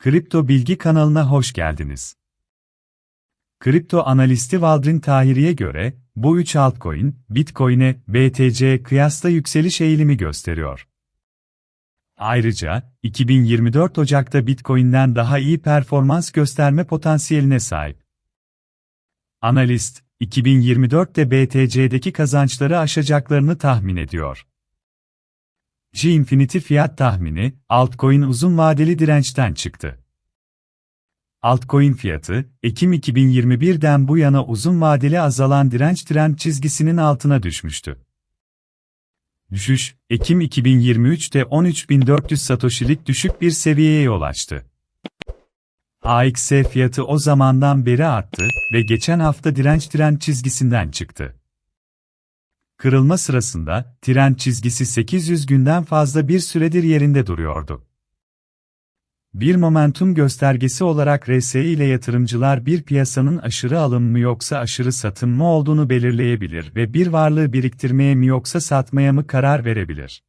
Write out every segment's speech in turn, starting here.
Kripto Bilgi kanalına hoş geldiniz. Kripto analisti Valdrin Tahiri'ye göre, bu üç altcoin, Bitcoin'e, BTC kıyasla yükseliş eğilimi gösteriyor. Ayrıca, 2024 Ocak'ta Bitcoin'den daha iyi performans gösterme potansiyeline sahip. Analist, 2024'te BTC'deki kazançları aşacaklarını tahmin ediyor. G-Infinity fiyat tahmini, altcoin uzun vadeli dirençten çıktı. Altcoin fiyatı, Ekim 2021'den bu yana uzun vadeli azalan direnç trend çizgisinin altına düşmüştü. Düşüş, Ekim 2023'te 13.400 Satoshi'lik düşük bir seviyeye yol açtı. AXS fiyatı o zamandan beri arttı ve geçen hafta direnç trend çizgisinden çıktı. Kırılma sırasında, trend çizgisi 800 günden fazla bir süredir yerinde duruyordu. Bir momentum göstergesi olarak RSI ile yatırımcılar bir piyasanın aşırı alım mı yoksa aşırı satım mı olduğunu belirleyebilir ve bir varlığı biriktirmeye mi yoksa satmaya mı karar verebilir.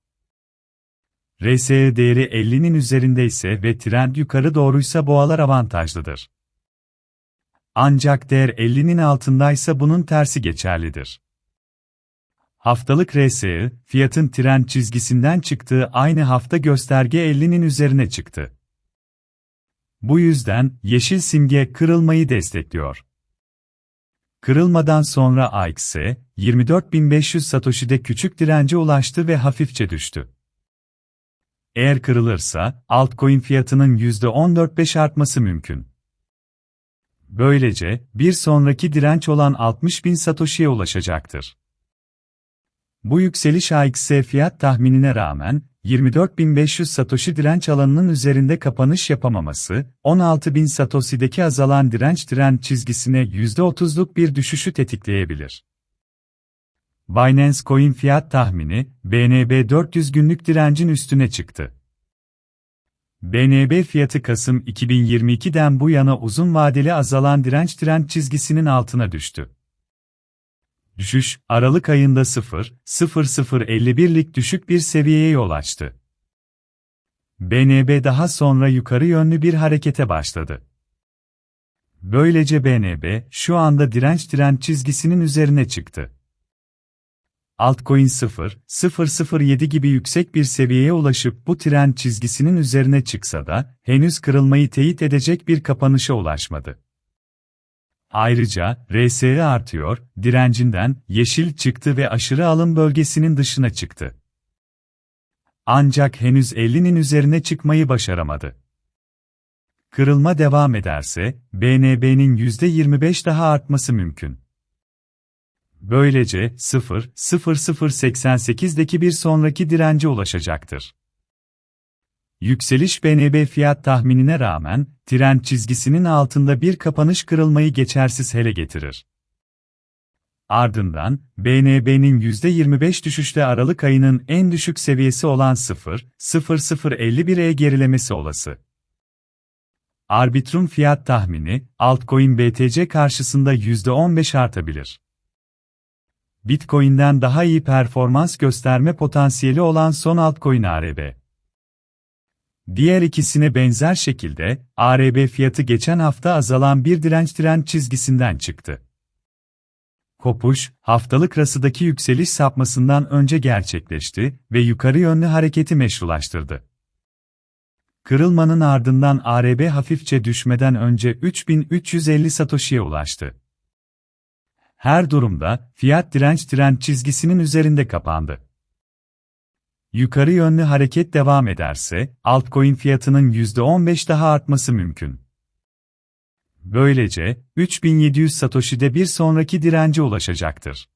RSI değeri 50'nin üzerinde ise ve trend yukarı doğruysa boğalar avantajlıdır. Ancak değer 50'nin altındaysa bunun tersi geçerlidir. Haftalık RSI, fiyatın trend çizgisinden çıktığı aynı hafta gösterge 50'nin üzerine çıktı. Bu yüzden yeşil simge kırılmayı destekliyor. Kırılmadan sonra AXS, 24.500 Satoshi'de küçük dirence ulaştı ve hafifçe düştü. Eğer kırılırsa, altcoin fiyatının %14.5 artması mümkün. Böylece, bir sonraki direnç olan 60.000 Satoshi'ye ulaşacaktır. Bu yükseliş AXS fiyat tahminine rağmen, 24.500 Satoshi direnç alanının üzerinde kapanış yapamaması, 16.000 Satoshi'deki azalan direnç trend çizgisine %30'luk bir düşüşü tetikleyebilir. Binance Coin fiyat tahmini, BNB 400 günlük direncin üstüne çıktı. BNB fiyatı Kasım 2022'den bu yana uzun vadeli azalan direnç trend çizgisinin altına düştü. Düşüş, Aralık ayında 0.0051'lik düşük bir seviyeye yol açtı. BNB daha sonra yukarı yönlü bir harekete başladı. Böylece BNB, şu anda direnç trend çizgisinin üzerine çıktı. Altcoin 0.007 gibi yüksek bir seviyeye ulaşıp bu trend çizgisinin üzerine çıksa da, henüz kırılmayı teyit edecek bir kapanışa ulaşmadı. Ayrıca, RSI artıyor, direncinden, yeşil çıktı ve aşırı alım bölgesinin dışına çıktı. Ancak henüz 50'nin üzerine çıkmayı başaramadı. Kırılma devam ederse, BNB'nin %25 daha artması mümkün. Böylece 0.0088'deki bir sonraki dirence ulaşacaktır. Yükseliş BNB fiyat tahminine rağmen, trend çizgisinin altında bir kapanış kırılmayı geçersiz hele getirir. Ardından, BNB'nin %25 düşüşle Aralık ayının en düşük seviyesi olan 0.0051'e gerilemesi olası. Arbitrum fiyat tahmini, altcoin BTC karşısında %15 artabilir. Bitcoin'den daha iyi performans gösterme potansiyeli olan son altcoin ARB. Diğer ikisine benzer şekilde, ARB fiyatı geçen hafta azalan bir direnç trend çizgisinden çıktı. Kopuş, haftalık rasıdaki yükseliş sapmasından önce gerçekleşti ve yukarı yönlü hareketi meşrulaştırdı. Kırılmanın ardından ARB hafifçe düşmeden önce 3350 Satoshi'ye ulaştı. Her durumda, fiyat direnç trend çizgisinin üzerinde kapandı. Yukarı yönlü hareket devam ederse, altcoin fiyatının %15 daha artması mümkün. Böylece, 3700 Satoshi'de bir sonraki dirence ulaşacaktır.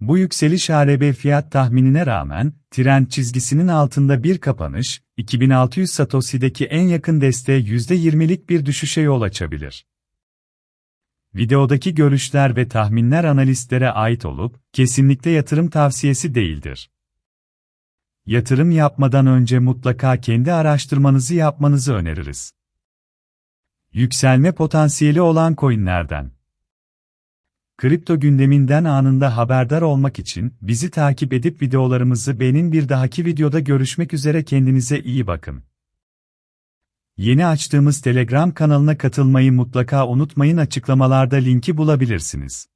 Bu yükseliş ARB fiyat tahminine rağmen, trend çizgisinin altında bir kapanış, 2600 Satoshi'deki en yakın desteğe %20'lik bir düşüşe yol açabilir. Videodaki görüşler ve tahminler analistlere ait olup, kesinlikle yatırım tavsiyesi değildir. Yatırım yapmadan önce mutlaka kendi araştırmanızı yapmanızı öneririz. Yükselme potansiyeli olan coinlerden. Kripto gündeminden anında haberdar olmak için bizi takip edip videolarımızı beğenin bir dahaki videoda görüşmek üzere kendinize iyi bakın. Yeni açtığımız Telegram kanalına katılmayı mutlaka unutmayın açıklamalarda linki bulabilirsiniz.